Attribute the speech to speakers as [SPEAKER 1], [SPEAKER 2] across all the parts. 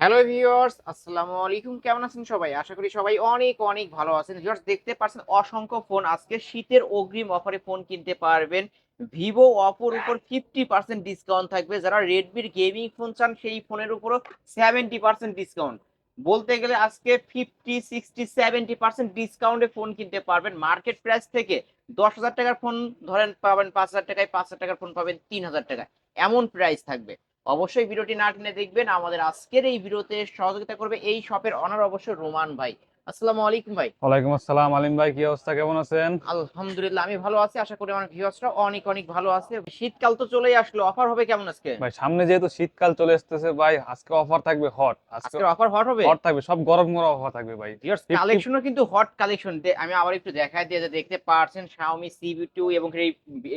[SPEAKER 1] Hello viewers আসসালামু আলাইকুম কেমন আছেন সবাই? আশা করি সবাই অনেক অনেক ভালো আছেন। ভিউয়ার্স দেখতে পাচ্ছেন অসংখ্য ফোন। আজকে শীতের অগ্রিম অফারে ফোন কিনতে পারবেন। ভিভো অপোর উপর ফিফটি পার্সেন্ট ডিসকাউন্ট থাকবে। যারা রেডমির গেমিং ফোন চান, সেই ফোনের উপরও সেভেন্টি পার্সেন্ট ডিসকাউন্ট বলতে গেলে আজকে ফিফটি সিক্সটি সেভেন্টি পার্সেন্ট ডিসকাউন্টে ফোন কিনতে পারবেন। মার্কেট প্রাইস থেকে দশ হাজার টাকার ফোন ধরেন পাবেন পাঁচ হাজার টাকায়, পাঁচ হাজার টাকার ফোন পাবেন তিন হাজার টাকায়। এমন প্রাইস থাকবে। অবশ্যই ভিডিওটি না টেনে দেখবেন। আমাদের আজকের এই ভিডিওতে সহযোগিতা করবে এই শপের অনার অবশ্যই রোমান ভাই। আসসালামু আলাইকুম ভাই।
[SPEAKER 2] ওয়ালাইকুম আসসালাম আলিম ভাই কি অবস্থা? কেমন আছেন?
[SPEAKER 1] আলহামদুলিল্লাহ আমি ভালো আছি। আশা করি আমার ভিউয়ার্সরা অনেক অনেক ভালো আছে। শীতকাল তো চলেই আসলো অফার হবে কেমন আজকে?
[SPEAKER 2] ভাই সামনে যেহেতু শীতকাল চলে আসতেছে ভাই আজকে অফার থাকবে হট আজকে
[SPEAKER 1] অফার হট হবে?
[SPEAKER 2] হট থাকবে সব গরম গরম অফার থাকবে ভাই।
[SPEAKER 1] ভিউয়ার্স কালেকশনও কিন্তু হট কালেকশন আমি আবার একটু দেখাই দিয়ে দেখতে পাচ্ছেন Xiaomi CV2 এবং এই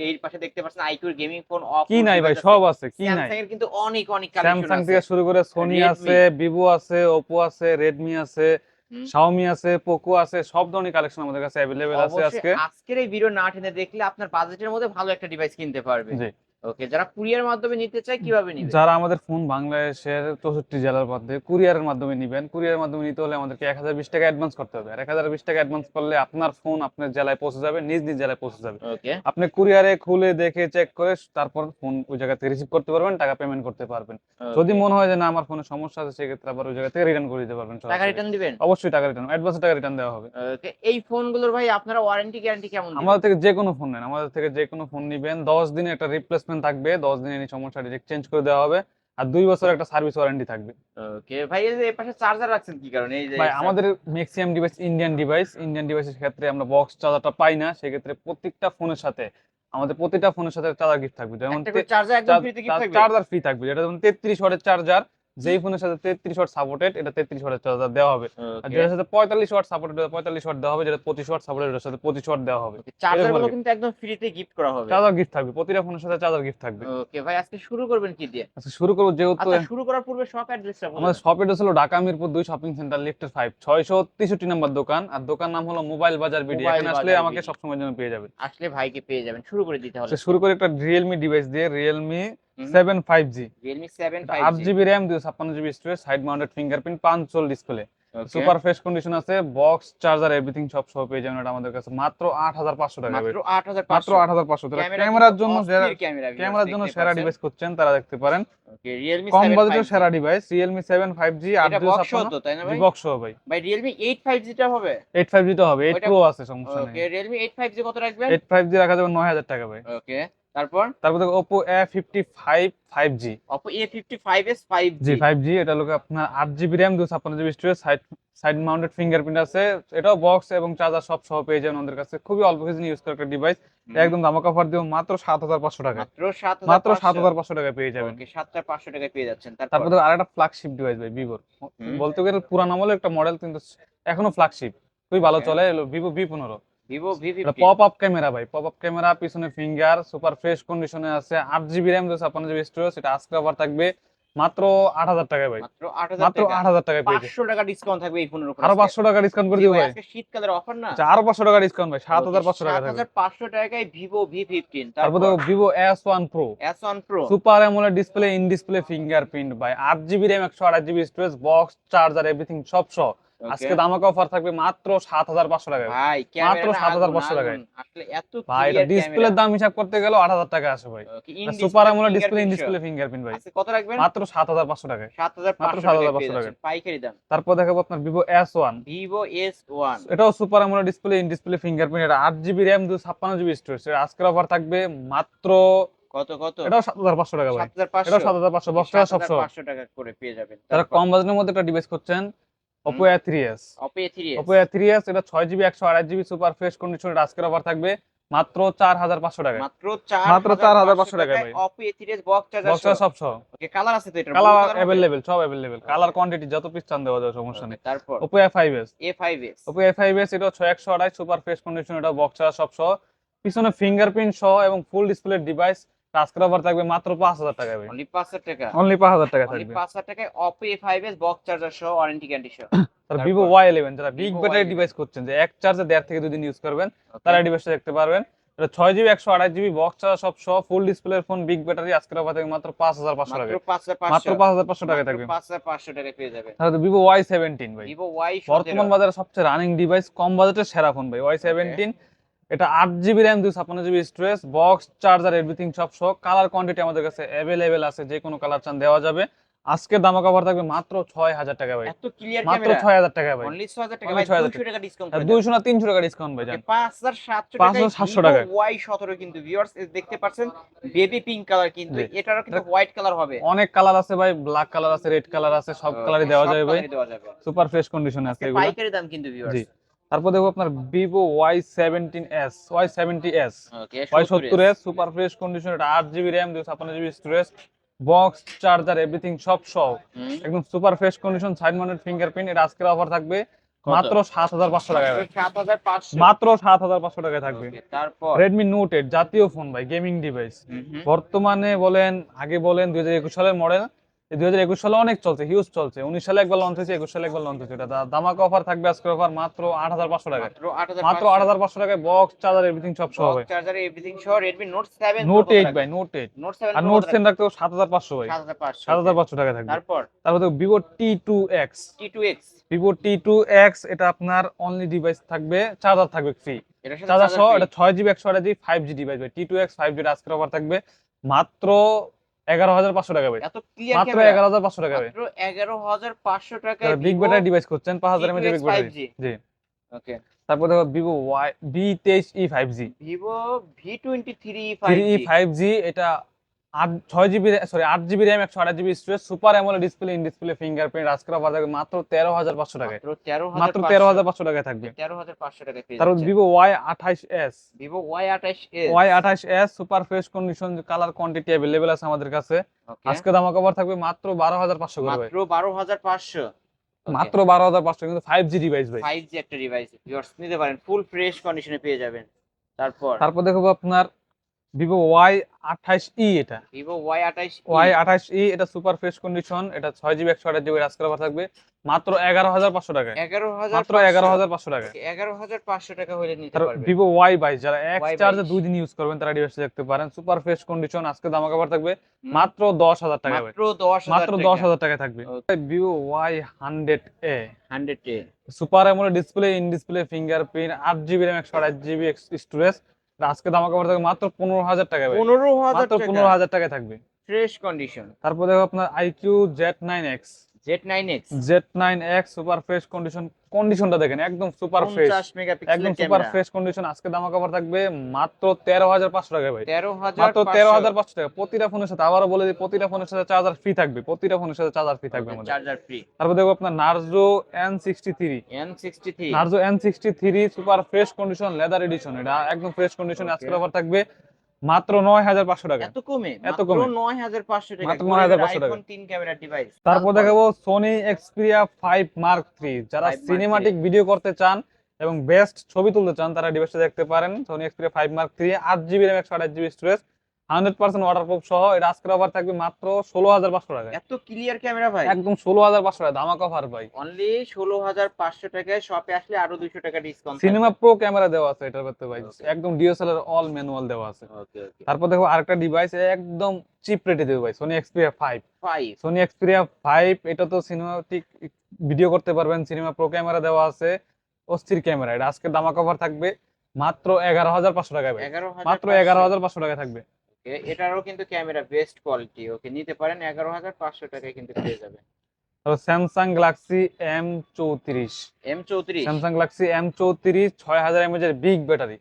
[SPEAKER 1] এর পাশে দেখতে পাচ্ছেন iQOO গেমিং ফোন অফ
[SPEAKER 2] কি নাই ভাই? সব আছে কি নাই?
[SPEAKER 1] স্যামসাং এর কিন্তু অনেক অনেক কালেকশন আছে।
[SPEAKER 2] থেকে শুরু করে সোনি আছে ভিভো আছে ওপো আছে রেডমি আছে। শাওমি আছে পোকো আছে সব ধরনের কালেকশন আমাদের কাছে অ্যাভেলেবেল আছে আজকে।
[SPEAKER 1] আজকের এই ভিডিও না টেনে দেখলে আপনার বাজেটের মধ্যে ভালো একটা ডিভাইস কিনতে পারবে
[SPEAKER 2] জি।
[SPEAKER 1] ওকে যারা কুরিয়ার মাধ্যমে নিতে চায় কীভাবে নিবে?
[SPEAKER 2] যারা আমাদের ফোন বাংলাদেশের চৌষট্টি জেলার মধ্যে কুরিয়ারের মাধ্যমে নিবেন কুরিয়ারের মাধ্যমে নিতে হলে আমাদেরকে এক হাজার বিশ টাকা অ্যাডভান্স করতে হবে। আর এক হাজার বিশ টাকা অ্যাডভান্স করলে আপনার ফোন আপনার জেলায় পৌঁছে যাবে নিজ নিজ জেলায় পৌঁছে যাবে।
[SPEAKER 1] ওকে
[SPEAKER 2] আপনি কুরিয়ারে খুলে দেখে চেক করে তারপর ফোন ওই জায়গা থেকে রিসিভ করতে পারবেন টাকা পেমেন্ট করতে পারবেন। যদি মনে হয় যে না আমার ফোনে সমস্যা আছে সেক্ষেত্রে আবার ওই জায়গা থেকে রিটার্ন করে দিতে পারবেন
[SPEAKER 1] টাকা রিটার্ন দিবেন?
[SPEAKER 2] অবশ্যই টাকা রিটার্ন অ্যাডভান্স টাকা রিটার্ন দেওয়া হবে।
[SPEAKER 1] এই ফোনগুলোর ভাই আপনারা ওয়ারেন্টি গ্যারান্টি কেমন
[SPEAKER 2] আমাদের থেকে যে কোনো ফোন নেন আমাদের থেকে যে কোনো ফোন নিবেন দশ দিনে একটা রিপ্লেসমেন্ট থাকবে দশ দিনের এই সমস্যা ডিরেক্ট চেঞ্জ করে দেওয়া হবে আর দুই বছর একটা সার্ভিস ওয়ারেন্টি থাকবে।
[SPEAKER 1] ওকে ভাই এই যে পাশে চার্জার রাখছেন কি কারণে? এই যে
[SPEAKER 2] ভাই আমাদের maximum device Indian device Indian ডিভাইসের ক্ষেত্রে আমরা বক্স চার্জারটা পাই না সেক্ষেত্রে প্রত্যেকটা ফোনের সাথে আমাদের প্রতিটা ফোনের সাথে চার্জার গিফট থাকবে। যেমন
[SPEAKER 1] চার্জার একদম ফ্রিতে থাকবে?
[SPEAKER 2] চার্জার ফ্রি থাকবে যেটা যেমন তেত্রিশ ওয়াটের চার্জার যেই ফোনের সাথে তেত্রিশ ওয়াট সাপোর্টেড এটা তেত্রিশ চার্জার দেওয়া হবে। আর যেটার সাথে পঁয়তাল্লিশ ওয়াট সাপোর্টেড পঁয়তাল্লিশ ওয়াট দেওয়া হবে যেটা পঁচিশ ওয়াট সাপোর্টেড এটার সাথে পঁচিশ ওয়াট দেওয়া হবে।
[SPEAKER 1] চার্জার এরকমগুলো
[SPEAKER 2] আর কি।
[SPEAKER 1] কিন্তু একদম ফ্রিতে গিফট করা হবে।
[SPEAKER 2] চার্জার গিফট থাকবে প্রতিটা ফোনের সাথে চার্জার গিফট থাকবে।
[SPEAKER 1] ওকে ভাই আজকে শুরু করবেন কি দিয়ে?
[SPEAKER 2] আচ্ছা শুরু করব যেহেতু
[SPEAKER 1] আচ্ছা শুরু করার পূর্বে শপ অ্যাড্রেসটা বলুন।
[SPEAKER 2] আমাদের শপ এড্রেস হলো ঢাকা মিরপুর দুই শপিং সেন্টার লিফটের ফাইভ ছয়শো তেষট্টি নাম্বার দোকান। আর দোকান নাম হলো মোবাইল বাজার বিডি এখানে আসলে আমাকে সবসময় জন্য পেয়ে যাবেন।
[SPEAKER 1] আসলে ভাইকে পেয়ে যাবেন শুরু করে দিতে হবে।
[SPEAKER 2] আচ্ছা, শুরু করে একটা রিয়েলমি ডিভাইস দিয়ে Realme. Seven five G.
[SPEAKER 1] Realme 7
[SPEAKER 2] আট জিবি র্যাম দুশো ছাপ্পান্ন GB storage side mounted fingerprint পাঁচশোল display. Super fresh condition আছে বক্স চার্জার এভরিথিং সব সহ পেয়ে যাবেন এটা আমাদের কাছে। মাত্র আট হাজার পাঁচশো টাকা
[SPEAKER 1] মাত্র 8500
[SPEAKER 2] হাজার ক্যামেরার জন্য ক্যামেরার জন্য সেরা ডিভাইস করছেন তারা দেখতে পারেন।
[SPEAKER 1] Realme
[SPEAKER 2] কম বাজেটের সেরা device Realme seven five G
[SPEAKER 1] তাই না ভাই?
[SPEAKER 2] বক্স সহ ভাই।
[SPEAKER 1] ভাই Realme 8 5G টা হবে?
[SPEAKER 2] এইট ফাইভ জি তো হবে এইট
[SPEAKER 1] ওইটা-
[SPEAKER 2] আছে সমস্যা
[SPEAKER 1] ওকে Realme 8 5G কত রাখবেন?
[SPEAKER 2] এইট ফাইভ জি রাখা যাবে নয় হাজার টাকা ভাই।
[SPEAKER 1] ওকে তারপর?
[SPEAKER 2] তারপর fifty five five G
[SPEAKER 1] Oppo A55s 5G
[SPEAKER 2] G five G এটা লোকে আপনার আট জিবি র্যাম দুশো ছাপ্পান্ন storage side side mounted fingerprint আছে এটাও বক্স এবং চার্জার সব সহ পেয়ে যাবেন আমাদের কাছে। খুবই অল্প কিছু ইউজ করা একটা ডিভাইস একদম দামা অফার দিব মাত্র সাত হাজার পাঁচশো টাকা
[SPEAKER 1] মাত্র 7500
[SPEAKER 2] মাত্র সাত হাজার পাঁচশো টাকা পেয়ে যাবেন।
[SPEAKER 1] ওকে 7500 টাকায় পেয়ে যাচ্ছেন। তারপর?
[SPEAKER 2] তারপরে আর একটা ফ্ল্যাগশিপ ডিভাইস ভাই
[SPEAKER 1] হুম।
[SPEAKER 2] বলতে গেলে পুরান আমলের একটা মডেল কিন্তু এখনও ফ্ল্যাগশিপ খুবই ভালো. চলে এলো ভিভো ভি পনেরো
[SPEAKER 1] Vivo
[SPEAKER 2] এটা
[SPEAKER 1] V50
[SPEAKER 2] পপ আপ ক্যামেরা ভাই পপ আপ ক্যামেরা পিছনে ফিঙ্গার সুপার ফ্রেশ কন্ডিশনে আছে আট জিবি র্যাম দুশো ছাপ্পান্ন জিবি স্টোরেজ এটা আজকে থাকবে মাত্র আট হাজার টাকায় ভাই।
[SPEAKER 1] মাত্র 8000
[SPEAKER 2] মাত্র
[SPEAKER 1] টাকা।
[SPEAKER 2] আট হাজার টাকায় পেয়ে
[SPEAKER 1] 500 টাকা ডিসকাউন্ট থাকবে এই ফোনের উপর
[SPEAKER 2] আরও
[SPEAKER 1] আজকে।
[SPEAKER 2] পাঁচশো টাকা ডিসকাউন্ট করে
[SPEAKER 1] ভাই, শীতকালের অফার না?
[SPEAKER 2] আচ্ছা, আরও পাঁচশো টাকা ডিসকাউন্ট ভাই সাত হাজার পাঁচশো টাকা থাকবে।
[SPEAKER 1] 7500 টাকায় Vivo V15
[SPEAKER 2] তারপর দেখো Vivo S one pro
[SPEAKER 1] S1 Pro
[SPEAKER 2] super AMOLED display in display fingerprint ভাই। আট জিবি র্যাম একশো আট GB storage box charger everything সব সহ. আজকে দামাকা অফার থাকবে মাত্র সাত হাজার পাঁচশো টাকা
[SPEAKER 1] ভাই
[SPEAKER 2] মাত্র 7500 টাকায়।
[SPEAKER 1] আসলে এত
[SPEAKER 2] ভাই এটা ডিসপ্লের দাম হিসাব করতে গেলে আট হাজার টাকা আসে ভাই। Super AMOLED display in display fingerprint ভাই।
[SPEAKER 1] আজকে কত রাখবেন?
[SPEAKER 2] মাত্র সাত হাজার পাঁচশো টাকায়।
[SPEAKER 1] 7500
[SPEAKER 2] মাত্র 7500
[SPEAKER 1] পেয়ে
[SPEAKER 2] টাকায়।
[SPEAKER 1] যাচ্ছেন, পাইকারি দাম।
[SPEAKER 2] তারপর দেখাবো আপনার এস ওয়ান
[SPEAKER 1] Vivo S1
[SPEAKER 2] এটাও super AMOLED display in display fingerprint এটা আট জিবি র্যাম দুশো ছাপ্পান্ন জিবি স্টোরেজ আজকের অফার থাকবে মাত্র
[SPEAKER 1] কত কত?
[SPEAKER 2] এটাও সাত হাজার পাঁচশো টাকা ভাই।
[SPEAKER 1] 7500
[SPEAKER 2] এটাও সাত হাজার পাঁচশো টাকা সব সহ
[SPEAKER 1] 7500 টাকা করে পেয়ে যাবেন।
[SPEAKER 2] যারা কম বাজেটের মধ্যে একটা ডিভাইস করছেন
[SPEAKER 1] Oppo A3s
[SPEAKER 2] Oppo A three S এটা সুপার ফ্রেশ কন্ডিশন আজকের অফার থাকবে। মাত্র চার হাজার পাঁচশো টাকা
[SPEAKER 1] মাত্র 4500
[SPEAKER 2] মাত্র 4500 টাকায় ভাই।
[SPEAKER 1] Oppo A3s box charger
[SPEAKER 2] box সব সহ।
[SPEAKER 1] ওকে কালার আছে তো এটা।
[SPEAKER 2] কালার অ্যাভেলেবেল সব অ্যাভেলেবেল কালার কোয়ান্টিটি যত পিস চান দেওয়া যাবে সমস্যা নেই।
[SPEAKER 1] তারপর?
[SPEAKER 2] S
[SPEAKER 1] A5s
[SPEAKER 2] Oppo A five S এটা ছয় একশো আড়াই সুপার ফ্রেশ কন্ডিশন এটা বক্স সব সহ। পিছনে ফিঙ্গারপ্রিন্ট সহ এবং ফুল ডিসপ্লে ডিভাইস আজকের অফার থাকবে মাত্র পাঁচ হাজার টাকা ভাই।
[SPEAKER 1] অনলি 5000 টাকা?
[SPEAKER 2] অনলি পাঁচ হাজার টাকা
[SPEAKER 1] অনলি
[SPEAKER 2] থাকবে।
[SPEAKER 1] 5000 টাকায় Oppo A5s বক্স চার্জার সহ ওয়ারেন্টি গ্যারান্টি সহ।
[SPEAKER 2] তার? ভিভো ওয়াই ইলেভেন যারা বিগ ব্যাটারি ডিভাইস করছেন যে এক চার্জে দেড় থেকে দুদিন ইউজ করবেন. তারা ডিভাইসটা দেখতে পারবেন। এটা ছয় জিবি একশো আঠাশ জিবি বক্স চার্জার সব সহ full display phone big battery আজকের অফার থেকে মাত্র পাঁচ হাজার পাঁচশো টাকা
[SPEAKER 1] মাত্র পাঁচ হাজার পাঁচশো
[SPEAKER 2] টাকা থাকবে।
[SPEAKER 1] পাঁচ হাজার পাঁচশো টাকা পেয়ে যাবেন
[SPEAKER 2] তাহলে ভিভো ওয়াই সেভেন্টিন ভাই।
[SPEAKER 1] ভিভো ওয়াই
[SPEAKER 2] বর্তমান বাজারে সবচেয়ে রানিং ডিভাইস কম বাজেটের সেরা ফোন ভাই। ওয়াই সেভেন্টিন এটা আট জিবি র্যাম দুই ছাপ্পান্ন GB storage box charger everything সব সহ। কালার কোয়ান্টিটি আমাদের কাছে অ্যাভেলেবেল আছে যে কোনো কালার চান দেওয়া যাবে। আজকের দামা কভার থাকবে মাত্র ছয় হাজার টাকা ভাই।
[SPEAKER 1] এত ক্লিয়ার
[SPEAKER 2] মাত্র ছয় হাজার টাকা ভাই।
[SPEAKER 1] অনলি ছয় হাজার টাকা ভাই দুইশো
[SPEAKER 2] না তিনশো টাকা ডিসকাউন্ট ভাই
[SPEAKER 1] পাঁচ হাজার সাতশো
[SPEAKER 2] 5,700 টাকা।
[SPEAKER 1] ওয়াই সতেরো কিন্তু ভিউয়ার্স দেখতে পাচ্ছেন বেবি পিঙ্ক কালার কিন্তু। এটারও কিন্তু হোয়াইট কালার হবে।
[SPEAKER 2] অনেক কালার আছে ভাই ব্ল্যাক কালার আছে রেড কালার আছে সব কালারই দেওয়া যাবে ভাই। সুপার ফ্রেশ কন্ডিশনে আছে
[SPEAKER 1] আজকে
[SPEAKER 2] এগুলো।
[SPEAKER 1] পাইকারি দাম কিন্তু ভিউয়ার্স
[SPEAKER 2] তারপর দেখো আপনার Vivo Y seventeen S Y seventy S Y সত্তর এস সুপার ফ্রেশ কন্ডিশন এটা আট জিবি র্যাম দুশো ছাপ্পান্ন GB storage box charger everything সব সহ। একদম super fresh condition side mounted fingerprint এটা আজকের অফার থাকবে মাত্র সাত হাজার পাঁচশো টাকায় মাত্র সাত হাজার পাঁচশো টাকায় থাকবে।
[SPEAKER 1] তারপর?
[SPEAKER 2] রেডমি নোট এইট জাতীয় ফোন ভাই গেমিং ডিভাইস। বর্তমানে বলেন আগে বলেন দুই হাজার একুশ সালের মডেল দুই হাজার একুশ সালে অনেক চলছে হিউজ চলছে। উনিশ সালে একবার লঞ্চ হয়েছে একুশ সালে একবার লঞ্চ হয়েছে। এটা দামাকা অফার থাকবে আজকের অফার মাত্র আট হাজার পাঁচশো টাকায়।
[SPEAKER 1] মাত্র আট হাজার
[SPEAKER 2] আট পাঁচশো টাকায় বক্স চার্জার এভরিথিং সব সহ ভাই।
[SPEAKER 1] চার্জার এভরিথিং সহ Redmi note seven
[SPEAKER 2] note eight ভাই নোট এইট
[SPEAKER 1] নোট সেভেন
[SPEAKER 2] আর নোট সেন রাখতে সাত হাজার পাঁচশো ভাই।
[SPEAKER 1] সাত হাজার পাঁচশো
[SPEAKER 2] টাকা থাকবে।
[SPEAKER 1] তারপর?
[SPEAKER 2] তারপর দেখো Vivo T two X
[SPEAKER 1] T two X
[SPEAKER 2] Vivo T two X এটা আপনার অনলি ডিভাইস থাকবে চার্জার থাকবে ফ্রি চার্জার সহ এটা ছয় জিবি একশো আঠাশ জিবি ফাইভ জি ডিভাইস ভাই। T two X five G আজকের অফার থাকবে। মাত্র এগারো হাজার পাঁচশো টাকা ভাই।
[SPEAKER 1] এত ক্লিয়ার
[SPEAKER 2] মাত্র এগারো হাজার পাঁচশো টাকা ভাই।
[SPEAKER 1] এগারো হাজার পাঁচশো টাকা
[SPEAKER 2] বিগ ব্যাটারি ডিভাইস করছেন পাঁচ হাজার mAh big
[SPEAKER 1] 5G
[SPEAKER 2] battery G.
[SPEAKER 1] Okay
[SPEAKER 2] তারপর দেখো ভিভো ওয়াই ভি তেইশ E five G
[SPEAKER 1] Vivo V twenty three
[SPEAKER 2] three E five G এটা আট ছয় জিবি সরি আট জিবি র্যাম একশো আঠাশ GB storage super AMOLED display in display fingerprint আজকের থাকবে মাত্র তেরো হাজার পাঁচশো টাকায়।
[SPEAKER 1] মাত্র তেরো
[SPEAKER 2] হাজার পাঁচশো। টাকায় থাকবে।
[SPEAKER 1] তেরো হাজার পাঁচশো টাকায়
[SPEAKER 2] তারপর ভিভো ওয়াই আঠাইশ এস
[SPEAKER 1] ভিভো ওয়াই আঠাশ এস
[SPEAKER 2] ওয়াই আঠাইশ S super fresh condition colour quantity available আছে আমাদের কাছে। আজকে দাম কভার থাকবে মাত্র বারো হাজার পাঁচশো
[SPEAKER 1] মাত্র বারো হাজার পাঁচশো।
[SPEAKER 2] মাত্র বারো হাজার পাঁচশো কিন্তু ফাইভ জি ডিভাইস ভাই।
[SPEAKER 1] ফাইভ জি একটা ডিভাইস নিতে পারেন ফুল ফ্রেশ কন্ডিশনে পেয়ে যাবেন। তারপর?
[SPEAKER 2] তারপর দেখব আপনার ভিভো ওয়াই আঠাইশ ই এটা।
[SPEAKER 1] ভিভো ওয়াই আঠাশ
[SPEAKER 2] ওয়াই আঠাইশ ই এটা সুপার ফ্রেশ কন্ডিশন এটা ছয় জিবি একশো আঠাশ জিবি অফার থাকবে। মাত্র এগারো হাজার পাঁচশো টাকায়।
[SPEAKER 1] এগারো হাজার
[SPEAKER 2] মাত্র এগারো হাজার পাঁচশো টাকায়।
[SPEAKER 1] এগারো হাজার পাঁচশো টাকা হলে নিতে পারবেন
[SPEAKER 2] ভিভো ওয়াই বাইশ যারা এক চার্জে দুই দিন ইউজ করবেন তারা ডিভাইসটা দেখতে পারেন। সুপার ফ্রেশ কন্ডিশন আজকে দাম কভার থাকবে মাত্র দশ হাজার টাকা
[SPEAKER 1] মাত্র দশ
[SPEAKER 2] মাত্র দশ হাজার টাকায় থাকবে। Vivo Y hundred A
[SPEAKER 1] hundred A
[SPEAKER 2] super AMOLED display in display fingerprint আট জিবি র্যাম একশো আঠাশ জিবি স্টোরেজ আজকে দাম কাপড় থাকবে মাত্র পনেরো হাজার টাকা
[SPEAKER 1] পনেরো হাজার
[SPEAKER 2] পনেরো হাজার টাকা থাকবে।
[SPEAKER 1] ফ্রেশ কন্ডিশন
[SPEAKER 2] তারপর দেখো আপনার iQOO Z nine X
[SPEAKER 1] Z nine X
[SPEAKER 2] Z nine X super fresh condition কন্ডিশনটা দেখেন একদম সুপার ফ্রেশ
[SPEAKER 1] পঞ্চাশ মেগাপিক্সেল
[SPEAKER 2] একদম সুপার ফ্রেশ কন্ডিশন আজকে দাম কভার থাকবে মাত্র তেরো হাজার পাঁচশো টাকা ভাই।
[SPEAKER 1] তেরো হাজার
[SPEAKER 2] মাত্র তেরো হাজার পাঁচশো টাকা। প্রতিটা ফোনের সাথে আবারও বলে দিই প্রতিটা ফোনের সাথে চার্জার ফ্রি থাকবে প্রতিটা ফোনের সাথে চার্জার ফ্রি থাকবে আমাদের।
[SPEAKER 1] চার্জার ফ্রি
[SPEAKER 2] তারপর দেখো আপনার three Narzo N sixty three super fresh condition leather edition এটা একদম ফ্রেশ কন্ডিশন. আজকের অফার থাকবে। মাত্র নয় হাজার পাঁচশো টাকা।
[SPEAKER 1] এত কমে
[SPEAKER 2] এত কমে।
[SPEAKER 1] নয় হাজার পাঁচশো টাকা।
[SPEAKER 2] মাত্র 9,500 টাকা।
[SPEAKER 1] তিন ক্যামেরা ডিভাইস
[SPEAKER 2] তারপর দেখাবো Sony Xperia five Mark three যারা সিনেমাটিক ভিডিও করতে চান এবং বেস্ট ছবি তুলতে চান তারা ডিভাইসটা দেখতে পারেন। Sony Xperia five Mark three আট জিবি র্যাম একশো আঠাশ GB storage hundred percent waterproof সহ এটা আজকের অফার থাকবে মাত্র ষোলো হাজার পাঁচশো টাকা
[SPEAKER 1] এত ক্লিয়ার ক্যামেরা ভাই।
[SPEAKER 2] একদম ষোলো হাজার পাঁচশো টাকা দামাক অফার ভাই।
[SPEAKER 1] অনলি ষোলো হাজার পাঁচশো টাকায় শপে আসলে আরও দুইশো টাকা ডিসকাউন্ট
[SPEAKER 2] সিনেমা প্রো ক্যামেরা দেওয়া আছে এটার করতে ভাই. একদম ডিএসএলআর অল ম্যানুয়াল দেওয়া আছে। তারপর দেখো আরেকটা ডিভাইস একদম চিপ রেটে দেবো ভাই Sony Xperia five Sony Xperia five এটা তো সিনেমাটিক ভিডিও করতে পারবেন সিনেমা প্রো ক্যামেরা দেওয়া আছে অস্থির ক্যামেরা এটা আজকে দামা কভার থাকবে মাত্র এগারো হাজার পাঁচশো টাকা মাত্র এগারো হাজার পাঁচশো টাকা থাকবে।
[SPEAKER 1] Okay, এটারও কিন্তু ক্যামেরা বেস্ট কোয়ালিটি ওকে? নিতে পারেন এগারো হাজার পাঁচশো টাকায় কিন্তু পেয়ে যাবেন।
[SPEAKER 2] স্যামসাং গ্যালাক্সি এম চৌত্রিশ।
[SPEAKER 1] এম চৌত্রিশ?
[SPEAKER 2] স্যামসাং গ্যালাক্সি এম চৌত্রিশ ছয় হাজার এমএচ এর বিগ ব্যাটারি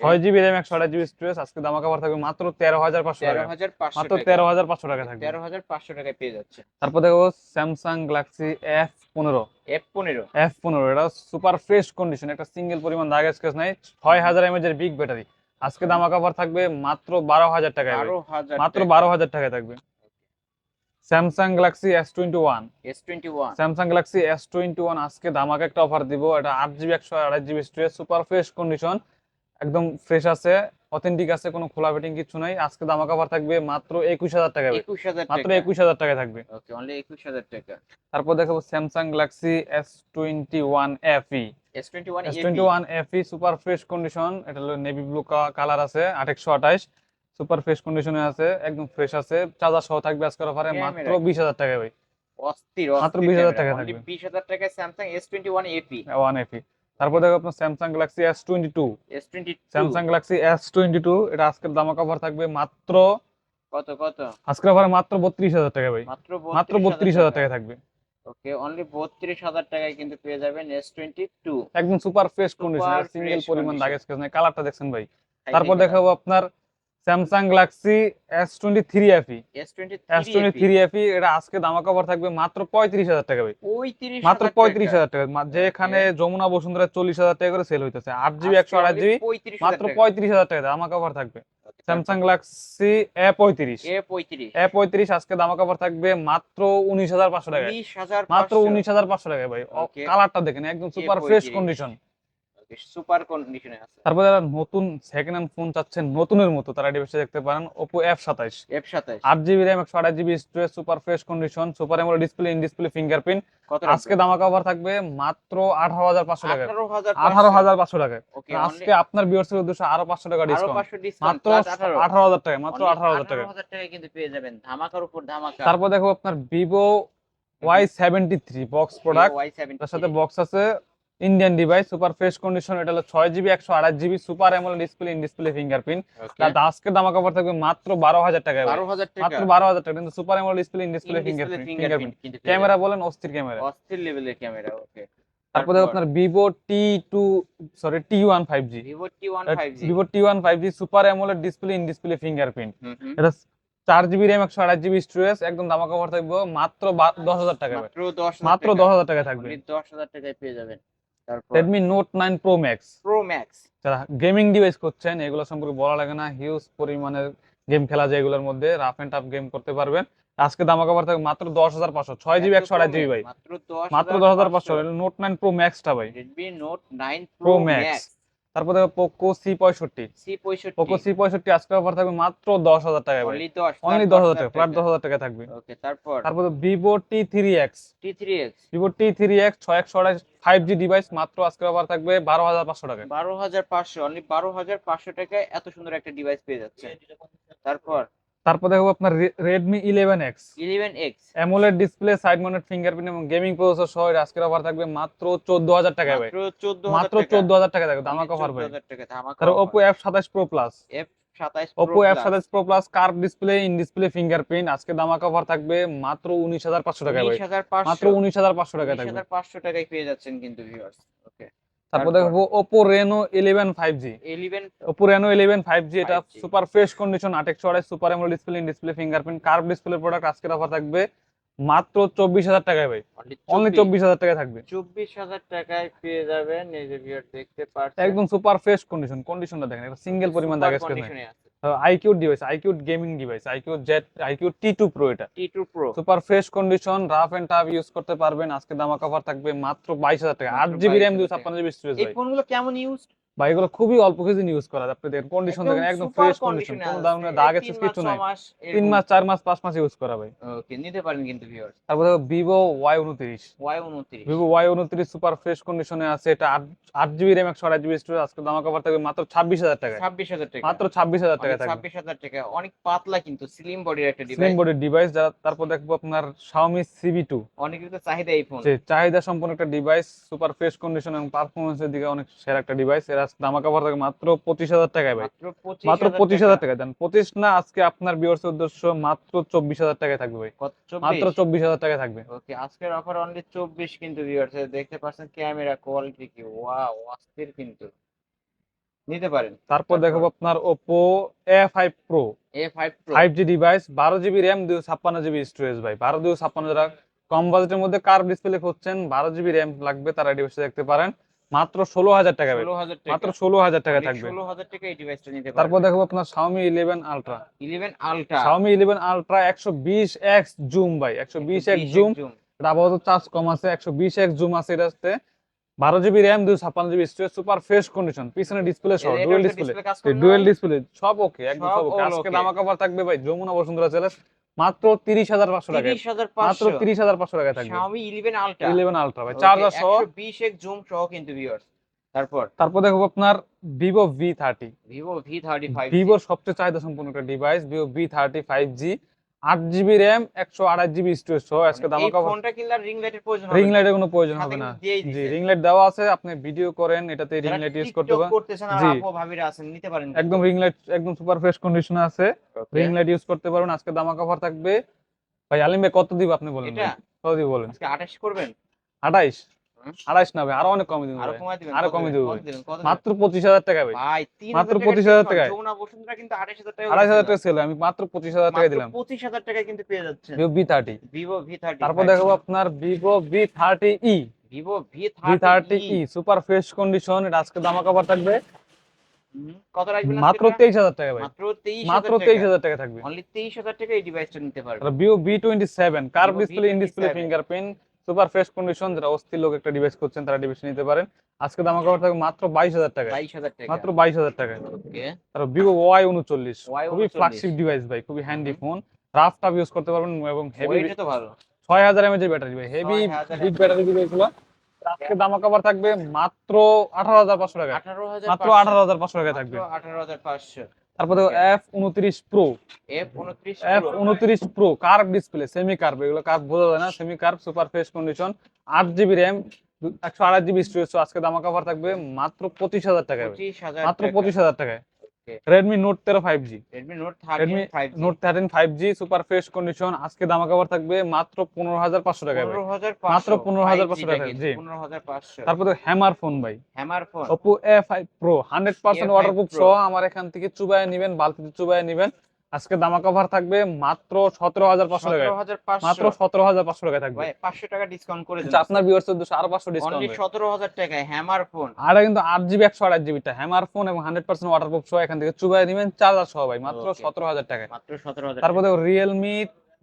[SPEAKER 2] ছয় জিবি র্যাম একশো আঠাশ জিবি স্টোরেজ আজকে দামা কভার থাকবে মাত্র তেরো হাজার পাঁচশো
[SPEAKER 1] তেরো
[SPEAKER 2] টাকা
[SPEAKER 1] হাজার পাঁচশো
[SPEAKER 2] মাত্র তেরো হাজার পাঁচশো টাকা থাকবে।
[SPEAKER 1] তেরো হাজার পাঁচশো টাকায় পেয়ে যাচ্ছে।
[SPEAKER 2] তারপর দেখো স্যামসাং গ্যালাক্সি এফ পনেরো।
[SPEAKER 1] এফ পনেরো।
[SPEAKER 2] এফ পনেরো এটা সুপার ফ্রেশ কন্ডিশন একটা সিঙ্গেল পরিমাণ দাগ স্কেচ নাই ছয় হাজার এমএচ এর বিগ ব্যাটারি আজকে দামা কভার থাকবে মাত্র বারো হাজার টাকায় মাত্র বারো হাজার টাকায় থাকবে। Samsung Galaxy S twenty one
[SPEAKER 1] S twenty one
[SPEAKER 2] Samsung Galaxy S twenty one আজকে একটা অফার দিব। এটা আট জিবি একশো আড়াই GB storage super fresh condition একদম ফ্রেশ আছে অথেন্টিক আছে কোনো খোলা ফিটিং কিছু নাই। আজকে অফার থাকবে মাত্র একুশ হাজার টাকা ভাই।
[SPEAKER 1] একুশ হাজার টাকা।
[SPEAKER 2] থাকবে।
[SPEAKER 1] ওকে অনলি একুশ হাজার টাকা।
[SPEAKER 2] তারপর দেখাবো Samsung Galaxy S twenty one F E
[SPEAKER 1] S twenty one
[SPEAKER 2] S twenty one F E super fresh condition এটা হলো নেভি ব্লু কালার আছে আটেকশো আঠাইশ সুপার ফ্রেশ কন্ডিশনে আছে একদম ফ্রেশ আছে চার্জার সহ থাকবে আজকের অফারে মাত্র বিশ হাজার টাকা ভাই।
[SPEAKER 1] অস্থির
[SPEAKER 2] মাত্র 20,000 টাকা থাকবে।
[SPEAKER 1] 20,000 টাকায় twenty one AP
[SPEAKER 2] one F E তারপর দেখো আপনার Samsung Galaxy S twenty two
[SPEAKER 1] S twenty
[SPEAKER 2] Samsung Galaxy S twenty two এটা আজকের দাম কভার থাকবে মাত্র
[SPEAKER 1] কত কত?
[SPEAKER 2] আজকের অফারে মাত্র বত্রিশ হাজার টাকা ভাই।
[SPEAKER 1] মাত্র
[SPEAKER 2] মাত্র বত্রিশ হাজার টাকা থাকবে।
[SPEAKER 1] ওকে অনলি বত্রিশ হাজার টাকায় কিন্তু পেয়ে যাবেন এস টোয়েন্টি টু
[SPEAKER 2] একদম সুপার ফ্রেশ কন্ডিশন সিঙ্গেল পরিমাণ। দাগ স্কেচ নাই। কালারটা দেখছেন ভাই। তারপর দেখাবো আপনার Samsung Galaxy S twenty three F E
[SPEAKER 1] S twenty
[SPEAKER 2] three F E এটা আজকে দামা কভার থাকবে মাত্র পঁয়ত্রিশ হাজার টাকা মাত্র পঁয়ত্রিশ হাজার টাকা। যেখানে যমুনা বসুন্ধরা চল্লিশ হাজার টাকা করে সেল হইতেছে। আট জিবি একশো আঠাশ জিবি মাত্র পঁয়ত্রিশ হাজার টাকা দামা কভার থাকবে। স্যামসাং গ্যালাক্সি এ পঁয়ত্রিশ।
[SPEAKER 1] এ পঁয়ত্রিশ।
[SPEAKER 2] আজকে দামা কভার থাকবে মাত্র উনিশ হাজার পাঁচশো টাকা মাত্র উনিশ হাজার পাঁচশো টাকা ভাই. কালারটা দেখেন একদম সুপার ফ্রেশ কন্ডিশন
[SPEAKER 1] সুপার কন্ডিশনে আছে।
[SPEAKER 2] তারপরে যারা নতুন সেকেন্ড হ্যান্ড ফোন চাচ্ছেন নতুনের মতো তারা দেখতে পারেন storage super fresh condition super display in display fingerprint আজকে দামা কভার থাকবে মাত্র আঠারো হাজার পাঁচশো টাকা
[SPEAKER 1] আঠারো হাজার
[SPEAKER 2] আঠারো হাজার পাঁচশো টাকা আজকে আপনার বিয়ার্সের উদ্দেশ্যে আরও পাঁচশো টাকা
[SPEAKER 1] আরও
[SPEAKER 2] ডিসকাউন্ট মাত্র আঠারো। হাজার টাকা মাত্র টাকা
[SPEAKER 1] টাকা কিন্তু পেয়ে যাবেন ধামাকার উপর ধামাকা।
[SPEAKER 2] তারপর দেখো আপনার Vivo Y seventy three box product তার সাথে বক্স আছে Indian device super fresh condition এটা হলো ছয় জিবি একশো আঠাশ GB super AMOLED display in display fingerprint আজকে দামা কভার থাকবে মাত্র বারো হাজার টাকা। মাত্র বারো হাজার টাকা কিন্তু super AMOLED display in display fingerprint camera বলেন অস্থির ক্যামেরা
[SPEAKER 1] অস্থির লেভেলের ক্যামেরা ওকে
[SPEAKER 2] তারপরে আপনার Vivo T two sorry T one five G
[SPEAKER 1] Vivo T one five G
[SPEAKER 2] super AMOLED display in display fingerprint এটা চার জিবি র্যাম একশো আঠাশ জিবি স্টোরেজ একদম দামা কভার থাকবে মাত্র দশ হাজার টাকা।
[SPEAKER 1] মাত্র দশ
[SPEAKER 2] হাজার টাকা। থাকবে।
[SPEAKER 1] দশ হাজার টাকায় পেয়ে যাবেন।
[SPEAKER 2] Redmi Note nine Pro Max
[SPEAKER 1] Pro Max
[SPEAKER 2] যারা গেমিং ডিভাইস করছেন এগুলো সম্পর্কে বলা লাগে না। হিউজ পরিমাণের গেম খেলা যায় এগুলোর মধ্যে। রাফ এন্ড টাফ গেম করতে পারবেন। আজকে দামা কভার থাকবে মাত্র দশ হাজার পাঁচশো। ছয় জিবি একশো আড়াই জিবি ভাই।
[SPEAKER 1] মাত্র দশ
[SPEAKER 2] হাজার পাঁচশো। নোট নাইন প্রো ম্যাক্সটা ভাই।
[SPEAKER 1] Redmi Note nine
[SPEAKER 2] Pro Max তারপর দেখো পোকো সি পঁয়ষট্টি।
[SPEAKER 1] সি পঁয়ষট্টি।
[SPEAKER 2] পোকো সি পঁয়ষট্টি আজকে অফার থাকবে মাত্র দশ হাজার টাকা
[SPEAKER 1] অনলি দশ
[SPEAKER 2] হাজার টাকা ফ্ল্যাট দশ হাজার টাকা থাকবে।
[SPEAKER 1] ওকে তারপর?
[SPEAKER 2] তারপর Vivo T three X
[SPEAKER 1] T three X
[SPEAKER 2] Vivo T three X ছয় একশো ফাইভ জি ডিভাইস মাত্র আজকে অফার থাকবে বারো হাজার পাঁচশো টাকা।
[SPEAKER 1] বারো হাজার পাঁচশো অনলি বারো হাজার পাঁচশো টাকায় এত সুন্দর একটা ডিভাইস পেয়ে যাচ্ছে। তারপর?
[SPEAKER 2] তারপর দেখো আপনার X
[SPEAKER 1] eleven X
[SPEAKER 2] AMOLED display side mounted fingerprint এবং গেমিং প্রসেসর সহ এর আজকের অফার থাকবে মাত্র চোদ্দ হাজার টাকায় ভাই।
[SPEAKER 1] মাত্র চোদ্দ
[SPEAKER 2] মাত্র চোদ্দ হাজার টাকা থাকবে দামাক অফার ভাই।
[SPEAKER 1] হাজার টাকা ধামাকা
[SPEAKER 2] তারপর এফ সাতাশ প্রো প্লাস
[SPEAKER 1] এফ সাতাইশ
[SPEAKER 2] ওপো এফ সাতাশ Pro curve display in display fingerprint আজকে দামা কভার থাকবে মাত্র উনিশ হাজার পাঁচশো টাকায় ভাই।
[SPEAKER 1] উনিশ হাজার পাঁচশো।
[SPEAKER 2] মাত্র উনিশ হাজার পাঁচশো টাকায় থাকবে।
[SPEAKER 1] হাজার পাঁচশো টাকায় পেয়ে যাচ্ছেন কিন্তু ভিউয়ার্স
[SPEAKER 2] তারপর? দেখব Oppo Reno eleven five G
[SPEAKER 1] Oppo
[SPEAKER 2] Oppo Reno eleven five G এটা
[SPEAKER 1] 5G
[SPEAKER 2] সুপার ফ্রেশ কন্ডিশন আটেক একশো আড়াই super AMOLED display in display fingerprint curve display product আজকের অফার থাকবে মাত্র চব্বিশ হাজার টাকায় ভাই। অনলি চব্বিশ। হাজার টাকায় থাকবে।
[SPEAKER 1] চব্বিশ হাজার টাকায় পেয়ে যাবেন এই যে ভিউয়ার দেখতে পাচ্ছেন।
[SPEAKER 2] একদম সুপার ফ্রেশ কন্ডিশন কন্ডিশনটা দেখেন এটা সিঙ্গেল পরিমাণ দাগ
[SPEAKER 1] আছে
[SPEAKER 2] iQOO device iQOO gaming device iQOO Z iQOO T two Pro এটা।
[SPEAKER 1] T2 Pro
[SPEAKER 2] super fresh condition rough and tough use করতে পারবেন। আজকে দামা কভার থাকবে মাত্র বাইশ হাজার টাকা আট জিবি র্যাম
[SPEAKER 1] 22,000
[SPEAKER 2] দুই। ছাপ্পান্ন জিবি স্টোরেজ
[SPEAKER 1] এই ফোনগুলো কেমন ইউজ
[SPEAKER 2] ভাই এগুলো খুবই অল্প কিছুদিন ইউজ করা। আপনি দেখেন কন্ডিশন দেখেন একদম ফ্রেশ কন্ডিশন কোনো
[SPEAKER 1] এই
[SPEAKER 2] দাগ আছে কিছু নাই। তিন মাস চার মাস পাঁচ মাস ইউজ করা ভাই।
[SPEAKER 1] ওকে নিতে পারেন কিন্তু ভিউয়ার্স
[SPEAKER 2] তারপর ভিভো ওয়াই উনত্রিশ।
[SPEAKER 1] ওয়াই উনত্রিশ।
[SPEAKER 2] ভিভো ওয়াই উনত্রিশ সুপার ফ্রেশ কন্ডিশনে আছে। এটা আট জিবি র্যাম একশো আট জিবি স্টোরেজ আজকে দামা কভার থাকবে মাত্র ছাব্বিশ হাজার টাকা
[SPEAKER 1] ছাব্বিশ হাজার টাকা।
[SPEAKER 2] মাত্র ছাব্বিশ হাজার টাকা
[SPEAKER 1] ছাব্বিশ হাজার টাকা। অনেক পাতলা কিন্তু স্লিম বডির একটা
[SPEAKER 2] স্লিম
[SPEAKER 1] ডিভাইস
[SPEAKER 2] বডির ডিভাইস যারা তারপর দেখব আপনার শাওমি সিবি টু
[SPEAKER 1] অনেক কিন্তু চাহিদা এই ফোন
[SPEAKER 2] চাহিদা সম্পন্ন একটা ডিভাইস সুপার ফ্রেশ কন্ডিশন এবং পারফরমেন্সের দিকে অনেক সেরা একটা ডিভাইস এর কভার থাকে মাত্র পঁচিশ হাজার টাকায় ভাই।
[SPEAKER 1] মাত্র পঁচিশ
[SPEAKER 2] হাজার টাকা। দেন। পঁচিশ না আজকে আপনার বিয়ার্সের উদ্দেশ্য মাত্র চব্বিশ হাজার টাকায় থাকবে ভাই। মাত্র চব্বিশ হাজার টাকায় থাকবে।
[SPEAKER 1] ওকে আজকের অফার অনলি চব্বিশ কিন্তু দেখতে পাচ্ছেন ক্যামেরা কোয়ালিটি কি ওয়াও অস্থির কিন্তু। নিতে পারেন।
[SPEAKER 2] তারপর
[SPEAKER 1] তারপর?
[SPEAKER 2] দেখাবো আপনার Oppo A five Pro
[SPEAKER 1] A five Pro
[SPEAKER 2] five G device বারো জিবি র্যাম দুই ছাপ্পান্ন জিবি স্টোরেজ ভাই। বারো দুই ছাপ্পান্ন যারা কম বাজেটের মধ্যে কার ডিসপ্লে খুঁজছেন বারো জিবি র্যাম লাগবে তারা ডিভাইসে দেখতে পারেন। মাত্র ষোলো হাজার টাকা মাত্র ষোলো হাজার টাকা থাকবে।
[SPEAKER 1] ষোলো হাজার টাকা এই ডিভাইসটা নিতে
[SPEAKER 2] তারপর দেখাবো আপনার Xiaomi eleven Ultra
[SPEAKER 1] eleven Ultra
[SPEAKER 2] Xiaomi eleven Ultra একশো বিশ এক্স জুম ভাই। একশো বিশ এক্স জুম। এটা আপাতত চার্জ কম আছে। একশো বিশ এক্স জুম আছে এটা এটাতে। বারো জিবি র্যাম দুই ছাপ্পান্ন GB storage super fresh condition পিছনে ডিসপ্লে সহ ডুয়েল ডিসপ্লে ডুয়েল ডিসপ্লে সব ওকে একদম
[SPEAKER 1] সব
[SPEAKER 2] ওকে আজকে। দামা কভার থাকবে ভাই। যমুনা বসুন্ধরা চ্যালেঞ্জ মাত্র তিরিশ হাজার পাঁচশো টাকা মাত্র তিরিশ হাজার পাঁচশো টাকা থাকবে।
[SPEAKER 1] Xiaomi 11 Ultra
[SPEAKER 2] ইলেভেন আলট্রা ভাই। চার্জার সহ
[SPEAKER 1] বিশ এক জুম সহ কিন্তু ভিউয়ার্স তারপর?
[SPEAKER 2] তারপর দেখো আপনার Vivo V thirty
[SPEAKER 1] Vivo V thirty five
[SPEAKER 2] ভিভোর সবচেয়ে চাহিদা সম্পন্ন একটা device Vivo V thirty five G আট জিবি র্যাম একশো আড়াই জিবি স্টোরেজ সহ আজকে দাম
[SPEAKER 1] রিং লাইটের প্রয়োজন
[SPEAKER 2] কোনো প্রয়োজন হবে না। জি রিং লাইট দেওয়া আছে আপনি ভিডিও করেন এটাতে রিং লাইট ইউজ করতে পারেন। একদম রিং লাইট একদম সুপার ফ্রেশ কন্ডিশনে আছে। রিং লাইট ইউজ করতে পারবেন আজকে দামা অফার থাকবে। ভাই আলিম ভাই কত দিব আপনি বলেন কত দিব বলেন?
[SPEAKER 1] আজকে 28 করবেন? 28
[SPEAKER 2] আড়াইশ না ভাই আরও অনেক কমে দিন
[SPEAKER 1] আরও
[SPEAKER 2] কমে দেবো মাত্র পঁচিশ হাজার টাকা ভাই। মাত্র
[SPEAKER 1] পঁচিশ হাজার টাকা
[SPEAKER 2] আড়াইশ হাজার টাকা ছিল আমি মাত্র পঁচিশ হাজার টাকা দিলাম।
[SPEAKER 1] পঁচিশ হাজার টাকা কিন্তু পেয়ে
[SPEAKER 2] যাচ্ছে। V thirty
[SPEAKER 1] Vivo V thirty
[SPEAKER 2] তারপর দেখো আপনার Vivo V thirty E
[SPEAKER 1] Vivo V
[SPEAKER 2] thirty E super fresh condition এটা আজকে দামা কাপড় থাকবে। মাত্র তেইশ হাজার টাকা ভাই।
[SPEAKER 1] মাত্র 23000
[SPEAKER 2] মাত্র টাকা। থাকবে।
[SPEAKER 1] অনলি 23000 টাকা এই ডিভাইসটা নিতে পারবে
[SPEAKER 2] Vivo V27 curve display in display fingerprint super fresh condition যারা অস্থির লোক একটা ডিভাইস করছেন তারা ডিভাইস নিতে পারেন। আজকে দামা কভার থাকবে মাত্র বাইশ হাজার টাকা
[SPEAKER 1] বাইশ হাজার টাকা।
[SPEAKER 2] মাত্র বাইশ হাজার টাকা তারপর ভিভো ওয়াই উনচল্লিশ। খুবই
[SPEAKER 1] 39
[SPEAKER 2] ফ্ল্যাগশিপ ডিভাইস ভাই খুবই handy phone rough tough use করতে পারবেন এবং হেভি
[SPEAKER 1] ভালো।
[SPEAKER 2] ছয় হাজার এমএচ এর ব্যাটারি ভাই হেভি বিগ ব্যাটারি ডিভাইসগুলো। আজকে দামা কভার থাকবে মাত্র আঠারো হাজার পাঁচশো টাকা মাত্র আঠারো হাজার পাঁচশো টাকা থাকবে।
[SPEAKER 1] আঠারো হাজার পাঁচশো।
[SPEAKER 2] তারপরে এফ উনত্রিশ প্রো
[SPEAKER 1] এফ উনত্রিশ
[SPEAKER 2] এফ উনত্রিশ Pro curve display semi curve এগুলো কার্ভ বোঝা যায় না semi curve super fresh condition আট জিবি র্যাম একশো আড়াই জিবি স্টোরেজ আজকে দামা কভার থাকবে মাত্র পঁচিশ হাজার টাকায়। মাত্র পঁচিশ হাজার টাকায়. রেডমি নোট তেরো five G
[SPEAKER 1] Redmi Note
[SPEAKER 2] Redmi
[SPEAKER 1] thirteen five
[SPEAKER 2] Note thirteen five G super fresh condition আজকে দামা কাবার থাকবে মাত্র পনেরো হাজার পাঁচশো টাকা মাত্র
[SPEAKER 1] পনেরো হাজার
[SPEAKER 2] পাঁচশো 15,500 টাকা, জি। তারপরে হ্যামার ফোন ভাই।
[SPEAKER 1] Hammer phone
[SPEAKER 2] Oppo A five Pro hundred percent
[SPEAKER 1] A5
[SPEAKER 2] waterproof. সহ আমার এখান থেকে চুবায় নিবেন বালতিতে চুবায় নিবেন। আজকে দামা কভার থাকবে মাত্র সতেরো হাজার পাঁচশো
[SPEAKER 1] পাঁচশো।
[SPEAKER 2] মাত্র সতেরো হাজার পাঁচশো টাকায় থাকবে।
[SPEAKER 1] পাঁচশো টাকা ডিসকাউন্ট করে
[SPEAKER 2] আচ্ছা, আপনার ভিউয়ার্স উদ্দেশ্যে আরও পাঁচশো ডিসকাউন্ট
[SPEAKER 1] সতেরো হাজার টাকায় হ্যামার ফোন
[SPEAKER 2] আর কিন্তু আট জিবি একশো আঠাশ জিবিটা হ্যামার ফোন এবং হান্ড্রেড পার্সেন্ট ওয়াটারপ্রুফ সহ এখান থেকে চুবাই নিবেন চার্জার সহ ভাই মাত্র সতেরো হাজার টাকায়।
[SPEAKER 1] মাত্র সতেরো হাজার
[SPEAKER 2] তারপরে রিয়েলমি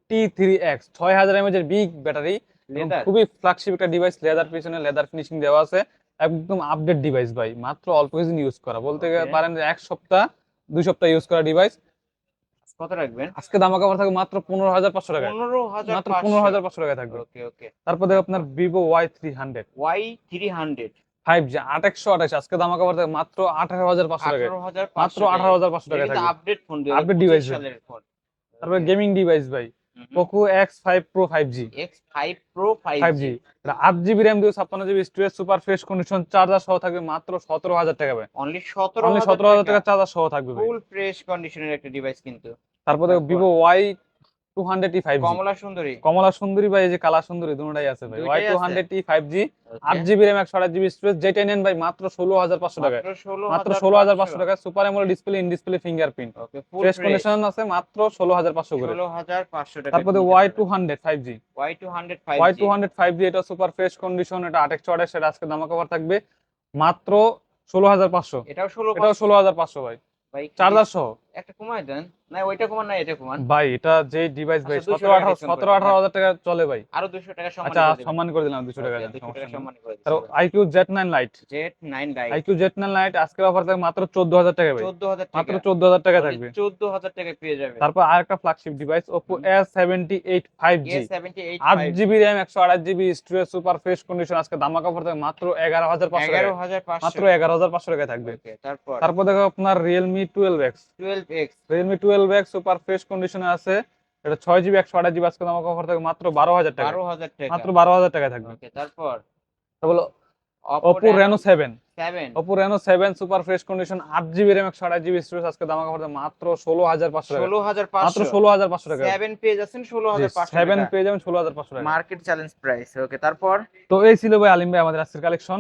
[SPEAKER 2] টি থ্রি এক্স ছয় হাজার এমএচ এর বিগ ব্যাটারি খুবই ফ্ল্যাগশিপ একটা ডিভাইস লেদার পিছনে লেদার ফিনিশিং দেওয়া আছে। একদম আপডেট ডিভাইস ভাই মাত্র অল্প কিছুদিন ইউজ করা। বলতে পারেন যে এক সপ্তাহ দুই সপ্তাহ ইউজ করা ডিভাইস
[SPEAKER 1] কত রাখবেন?
[SPEAKER 2] আজকে দামা থাকবে মাত্র পনেরো হাজার পাঁচশো টাকা।
[SPEAKER 1] পনেরো হাজার
[SPEAKER 2] মাত্র পনেরো হাজার পাঁচশো টাকা থাকবে।
[SPEAKER 1] ওকে ওকে।
[SPEAKER 2] তারপর দেখো আপনার Vivo Y three hundred
[SPEAKER 1] Y three hundred
[SPEAKER 2] five G আঠাশ। আজকে দামা থাকবে মাত্র আঠারো হাজার পাঁচশো টাকা। মাত্র আঠারো হাজার পাঁচশো টাকা থাকবে।
[SPEAKER 1] Update phone. সালের ফোন
[SPEAKER 2] তারপরে গেমিং ডিভাইস ভাই। Poco X five Pro five G
[SPEAKER 1] X five Pro five
[SPEAKER 2] G আট জিবি র্যাম দিয়ে ছাপ্পান্ন GB storage super fresh condition charger সহ থাকবে মাত্র সতেরো হাজার টাকা ভাই।
[SPEAKER 1] অনলি সতেরো
[SPEAKER 2] সতেরো হাজার টাকা। চার্জার সহ থাকবে
[SPEAKER 1] ফুল ফ্রেশ কন্ডিশনের একটা ডিভাইস কিন্তু।
[SPEAKER 2] তারপর Vivo Y two hundred E five
[SPEAKER 1] কমলা সুন্দরী।
[SPEAKER 2] কমলা সুন্দরী ভাই এই যে কালা সুন্দরী দুটোটাই আছে ভাই। Y two hundred E five G আট জিবি র্যাম একশো আঠাশ জিবি স্টোরেজ যেটা নেন ভাই মাত্র ষোলো হাজার পাঁচশো টাকায়।
[SPEAKER 1] মাত্র ষোলো
[SPEAKER 2] হাজার পাঁচশো টাকা super AMOLED display in display fingerprint
[SPEAKER 1] okay full
[SPEAKER 2] fresh condition আছে মাত্র ষোলো হাজার পাঁচশো করে।
[SPEAKER 1] ষোলো হাজার পাঁচশো টাকা
[SPEAKER 2] তারপরে Y two hundred five G
[SPEAKER 1] Y two hundred five
[SPEAKER 2] Y two hundred five G এটা সুপার ফ্রেশ কন্ডিশন এটা আট একশো আঠাশ সেটা আজকে দামা কভার থাকবে। মাত্র ষোলো হাজার পাঁচশো।
[SPEAKER 1] এটাও ষোলো
[SPEAKER 2] এটাও ষোলো হাজার পাঁচশো ভাই।
[SPEAKER 1] ভাই
[SPEAKER 2] চার্জার সহ।
[SPEAKER 1] একটা কমায় দেন। না ওইটা কমান না এটা কমান
[SPEAKER 2] ভাই এটা যে ডিভাইস ভাই
[SPEAKER 1] আচ্ছা, 200
[SPEAKER 2] সতেরো
[SPEAKER 1] টাকা
[SPEAKER 2] চলে ভাই।
[SPEAKER 1] আরও দুশো টাকা সম্মান
[SPEAKER 2] আচ্ছা সম্মান করে দিলাম দুশো টাকা
[SPEAKER 1] সম্মান করে
[SPEAKER 2] আর iQOO Z nine lite
[SPEAKER 1] Z nine lite
[SPEAKER 2] iQOO Z nine lite আজকের অফার থাকবে মাত্র চোদ্দ হাজার টাকা ভাই।
[SPEAKER 1] চোদ্দ হাজার
[SPEAKER 2] মাত্র
[SPEAKER 1] টাকা।
[SPEAKER 2] চোদ্দ হাজার টাকা থাকবে।
[SPEAKER 1] চোদ্দ হাজার টাকা পেয়ে যাবে
[SPEAKER 2] তারপর আরেকটা ফ্ল্যাগশিপ ডিভাইস সেভেন্টি এইট আট জিবি র্যাম একশো আঠাশ স্টোরেজ সুপার ফ্রেশ কন্ডিশন আজকে দামাকা অফার থাকবে মাত্র এগারো হাজার পাঁচশো
[SPEAKER 1] এগারো
[SPEAKER 2] টাকা
[SPEAKER 1] হাজার পাঁচশো।
[SPEAKER 2] মাত্র এগারো হাজার পাঁচশো টাকা থাকবে।
[SPEAKER 1] তারপর?
[SPEAKER 2] তারপর দেখো আপনার Realme twelve X
[SPEAKER 1] twelve X
[SPEAKER 2] Realme twelve X super fresh কন্ডিশনে আছে। এটা ছয় জিবি একশো আঠাশ জিবি আজকে দামাকা অফার থাকবে মাত্র বারো হাজার টাকা।
[SPEAKER 1] বারো হাজার টাকা।
[SPEAKER 2] মাত্র বারো হাজার টাকা থাকবে।
[SPEAKER 1] Okay, তারপর?
[SPEAKER 2] Oppo Reno seven
[SPEAKER 1] seven
[SPEAKER 2] Oppo Reno seven super fresh condition GB storage আজকে অফার থাকবে মাত্র ষোলো হাজার পাঁচশো টাকা।
[SPEAKER 1] ষোলো হাজার
[SPEAKER 2] মাত্র
[SPEAKER 1] পাঁচশো
[SPEAKER 2] ষোলো হাজার পাঁচশো টাকা।
[SPEAKER 1] সেভেন পেয়ে যাচ্ছেন ষোলো হাজার পাঁচশো
[SPEAKER 2] সেভেন পেয়ে যাবেন ষোলো হাজার পাঁচশো টাকা।
[SPEAKER 1] মার্কেট চ্যালেঞ্জ প্রাইস ওকে তারপর?
[SPEAKER 2] তো এই ছিল ভাই আলিম ভাই আমাদের আজকের কালেকশন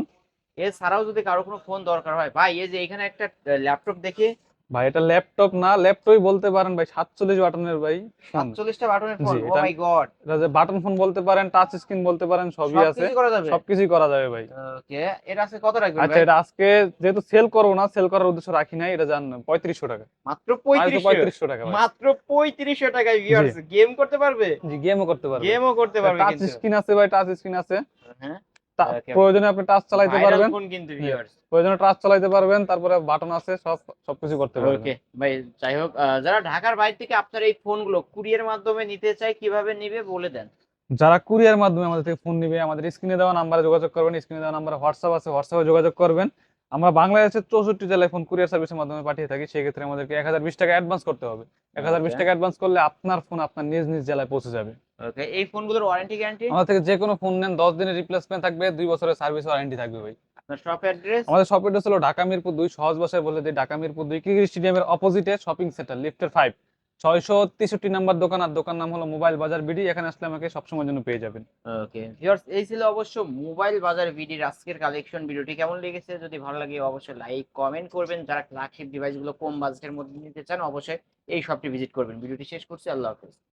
[SPEAKER 1] এছাড়াও যদি কারও কোনো ফোন দরকার হয় ভাই এই যে এখানে একটা ল্যাপটপ দেখে
[SPEAKER 2] ভাই এটা ল্যাপটপ না ল্যাপটপই বলতে পারেন ভাই সাতচল্লিশ বাটনের ভাই
[SPEAKER 1] সাতচল্লিশটা বাটনের ফোন ও মাই গড
[SPEAKER 2] এটা যে বাটন ফোন বলতে পারেন টাচ স্ক্রিন বলতে পারেন সবই আছে। সবকিছুই করা যাবে ভাই।
[SPEAKER 1] ওকে এটা আছে কত রাখবেন
[SPEAKER 2] আচ্ছা এটা আজকে যেহেতু সেল করব না সেল করার উদ্দেশ্য রাখি নাই এটা জান পঁয়ত্রিশশো টাকা।
[SPEAKER 1] মাত্র পঁয়ত্রিশশো।
[SPEAKER 2] পঁয়ত্রিশশো টাকা
[SPEAKER 1] মাত্র পঁয়ত্রিশশো টাকায় ভিউয়ার্স গেম করতে পারবে?
[SPEAKER 2] জি গেমও করতে পারবে।
[SPEAKER 1] গেমও করতে পারবে
[SPEAKER 2] টাচ স্ক্রিন আছে ভাই টাচ স্ক্রিন আছে।
[SPEAKER 1] হ্যাঁ.
[SPEAKER 2] প্রয়োজনে আপনি টাচ চালাইতে পারবেন।
[SPEAKER 1] ফোন কিন্তু ভিউয়ার্স
[SPEAKER 2] প্রয়োজনে টাচ চালাইতে পারবেন তারপরে বাটন আছে সব সবকিছু করতে পারবেন।
[SPEAKER 1] ওকে ভাই যাই হোক যারা ঢাকার বাইরে থেকে আপনার এই ফোনগুলো কুরিয়ার মাধ্যমে নিতে চায় কীভাবে নিবে বলে দেন।
[SPEAKER 2] যারা কুরিয়ার মাধ্যমে আমাদের থেকে ফোন নিবে আমাদের স্ক্রিনে দেওয়া নাম্বারে যোগাযোগ করবেন স্ক্রিনে দেওয়া নাম্বারে হোয়াটসঅ্যাপ আছে হোয়াটসঅ্যাপে যোগাযোগ করবেন। আমরা বাংলাদেশের চৌষট্টি জেলায় ফোন কুরিয়ার সার্ভিসের মাধ্যমে পাঠিয়ে থাকি সেক্ষেত্রে আমাদেরকে এক হাজার বিশ টাকা অ্যাডভান্স করতে হবে। এক হাজার বিশ টাকা অ্যাডভান্স করলে আপনার ফোন আপনার নিজ নিজ জেলায় পৌঁছে যাবে।
[SPEAKER 1] ওকে এই ফোনগুলোর ওয়ারেন্টি গ্যারান্টি
[SPEAKER 2] আমাদের থেকে যে কোনো ফোন নেন দশ দিনের রিপ্লেসমেন্ট থাকবে দুই বছরের সার্ভিস ওয়ারেন্টি থাকবে ভাই।
[SPEAKER 1] আপনার শপ অ্যাড্রেস
[SPEAKER 2] আমাদের শপ অ্যাড্রেস হলো ঢাকা মিরপুর দুই সহজ ভাষায় বলে দিই ঢাকা মিরপুর দুই ক্রিকেট স্টেডিয়ামের অপোজিটে শপিং সেন্টার লিফটের ফাইভ ছয়শো তেষট্টি নাম্বার দোকান আর দোকান নাম হলো মোবাইল বাজার বিডি এখানে আসলে আমাকে সবসময়ের জন্য পেয়ে যাবেন।
[SPEAKER 1] ওকে ভিউয়ার্স এই ছিল অবশ্য মোবাইল বাজার ভিডিওর আজকের কালেকশন ভিডিওটি কেমন লেগেছে? যদি ভালো লাগে অবশ্যই লাইক কমেন্ট করবেন। যারা ফ্ল্যাগশিপ ডিভাইসগুলো কম বাজেটের মধ্যে নিতে চান অবশ্যই এই শপটি ভিজিট করবেন। ভিডিওটি শেষ করছি আল্লাহ হাফেজ।